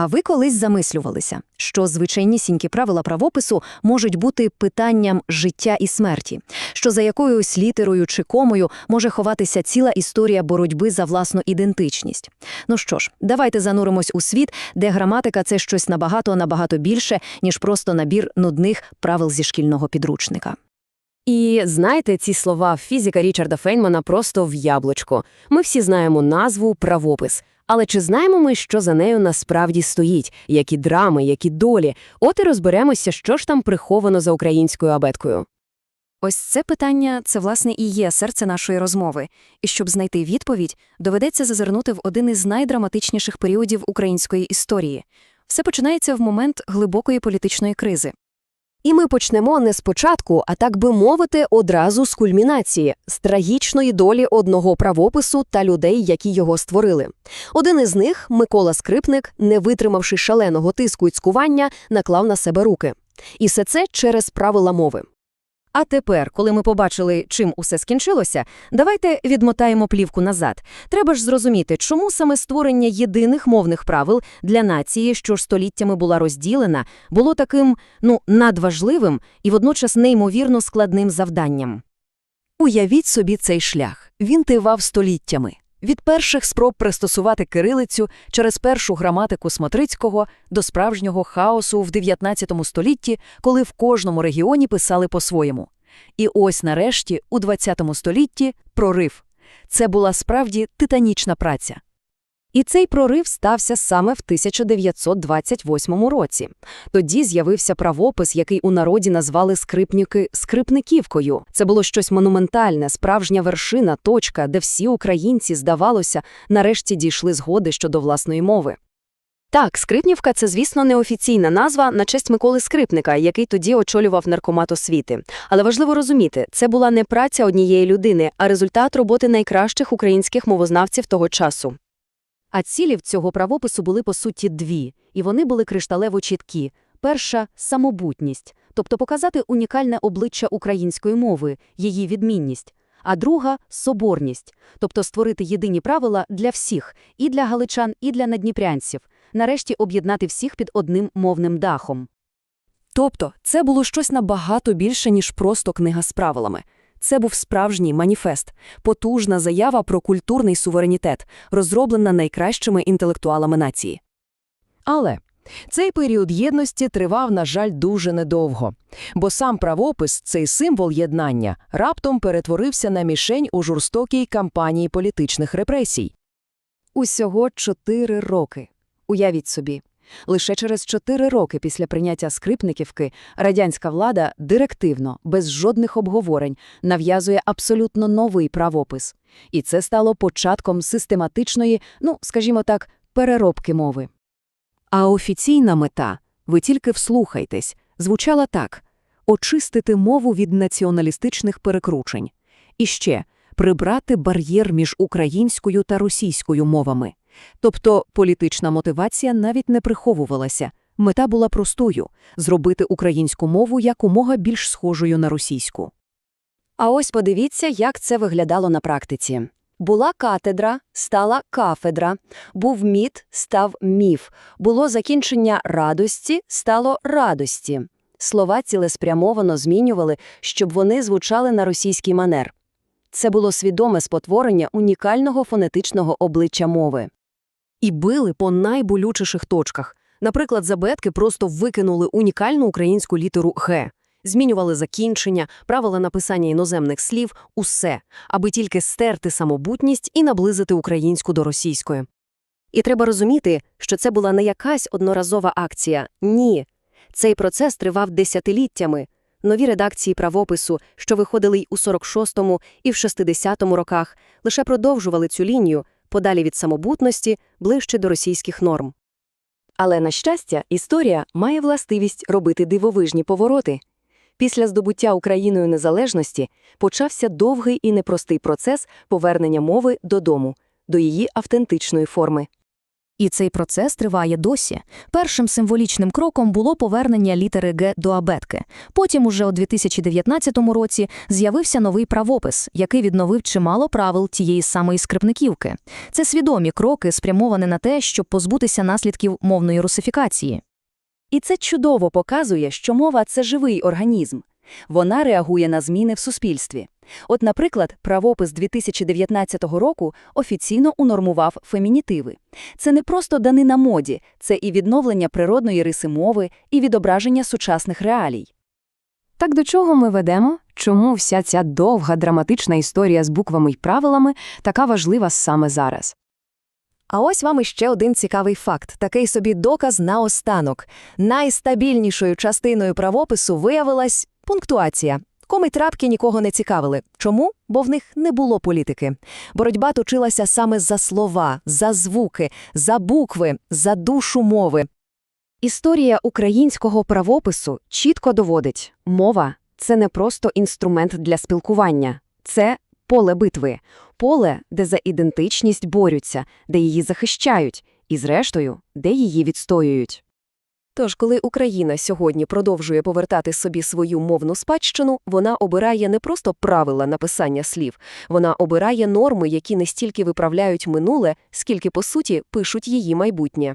А ви колись замислювалися, що звичайнісінькі правила правопису можуть бути питанням життя і смерті, що за якоюсь літерою чи комою може ховатися ціла історія боротьби за власну ідентичність. Ну що ж, давайте зануримось у світ, де граматика це щось набагато-набагато більше, ніж просто набір нудних правил зі шкільного підручника. І знаєте, ці слова фізика Річарда Фейнмана просто в яблучко. Ми всі знаємо назву правопис. Але чи знаємо ми, що за нею насправді стоїть? Які драми, які долі? От і розберемося, що ж там приховано за українською абеткою. Ось це питання це власне і є серце нашої розмови. І щоб знайти відповідь, доведеться зазирнути в один із найдраматичніших періодів української історії. Все починається в момент глибокої політичної кризи. І ми почнемо не спочатку, а так би мовити, одразу з кульмінації, з трагічної долі одного правопису та людей, які його створили. Один із них, Микола Скрипник, не витримавши шаленого тиску і цькування, наклав на себе руки. І все це через правила мови. А тепер, коли ми побачили, чим усе скінчилося, давайте відмотаємо плівку назад. Треба ж зрозуміти, чому саме створення єдиних мовних правил для нації, що ж століттями була розділена, було таким, ну, надважливим і водночас неймовірно складним завданням. Уявіть собі цей шлях. Він тривав століттями. Від перших спроб пристосувати кирилицю через першу граматику Смотрицького до справжнього хаосу в 19 столітті, коли в кожному регіоні писали по-своєму. І ось нарешті, у 20 столітті, прорив. Це була справді титанічна праця. І цей прорив стався саме в 1928 році. Тоді з'явився правопис, який у народі назвали скрипнюки скрипниківкою. Це було щось монументальне, справжня вершина, точка, де всі українці, здавалося, нарешті дійшли згоди щодо власної мови. Так, Скрипнівка – це, звісно, неофіційна назва на честь Миколи Скрипника, який тоді очолював наркомат освіти. Але важливо розуміти, це була не праця однієї людини, а результат роботи найкращих українських мовознавців того часу. А цілі в цього правопису були, по суті, дві, і вони були кришталево чіткі. Перша – самобутність, тобто показати унікальне обличчя української мови, її відмінність. А друга – соборність, тобто створити єдині правила для всіх, і для галичан, і для надніпрянців, нарешті об'єднати всіх під одним мовним дахом. Тобто це було щось набагато більше, ніж просто книга з правилами. Це був справжній маніфест, потужна заява про культурний суверенітет, розроблена найкращими інтелектуалами нації. Але цей період єдності тривав, на жаль, дуже недовго, бо сам правопис, цей символ єднання, раптом перетворився на мішень у жорстокій кампанії політичних репресій. Усього чотири роки. Уявіть собі. Лише через чотири роки після прийняття Скрипниківки радянська влада директивно, без жодних обговорень, нав'язує абсолютно новий правопис. І це стало початком систематичної, ну, скажімо так, переробки мови. А офіційна мета, ви тільки вслухайтесь, звучала так – очистити мову від націоналістичних перекручень. І ще – прибрати бар'єр між українською та російською мовами. Тобто політична мотивація навіть не приховувалася. Мета була простою – зробити українську мову якомога більш схожою на російську. А ось подивіться, як це виглядало на практиці. Була катедра, стала кафедра, був міт, став міф, було закінчення радості, стало радості. Слова цілеспрямовано змінювали, щоб вони звучали на російський манер. Це було свідоме спотворення унікального фонетичного обличчя мови. І били по найболючіших точках. Наприклад, забетки просто викинули унікальну українську літеру «г», змінювали закінчення, правила написання іноземних слів, усе, аби тільки стерти самобутність і наблизити українську до російської. І треба розуміти, що це була не якась одноразова акція. Ні. Цей процес тривав десятиліттями. Нові редакції правопису, що виходили й у 46-му і в 60-му роках, лише продовжували цю лінію, подалі від самобутності, ближче до російських норм. Але, на щастя, історія має властивість робити дивовижні повороти. Після здобуття Україною незалежності почався довгий і непростий процес повернення мови додому, до її автентичної форми. І цей процес триває досі. Першим символічним кроком було повернення літери Г до абетки. Потім, уже у 2019 році, з'явився новий правопис, який відновив чимало правил тієї самої скрипниківки. Це свідомі кроки, спрямовані на те, щоб позбутися наслідків мовної русифікації. І це чудово показує, що мова – це живий організм. Вона реагує на зміни в суспільстві. От, наприклад, правопис 2019 року офіційно унормував фемінітиви. Це не просто данина моді, це і відновлення природної риси мови, і відображення сучасних реалій. Так до чого ми ведемо? Чому вся ця довга драматична історія з буквами й правилами така важлива саме зараз? А ось вам іще один цікавий факт, такий собі доказ наостанок. Найстабільнішою частиною правопису виявилась пунктуація. Коми трапки нікого не цікавили. Чому? Бо в них не було політики. Боротьба точилася саме за слова, за звуки, за букви, за душу мови. Історія українського правопису чітко доводить, мова – це не просто інструмент для спілкування, це поле битви, поле, де за ідентичність борються, де її захищають, і, зрештою, де її відстоюють. Тож, коли Україна сьогодні продовжує повертати собі свою мовну спадщину, вона обирає не просто правила написання слів, вона обирає норми, які не стільки виправляють минуле, скільки, по суті, пишуть її майбутнє.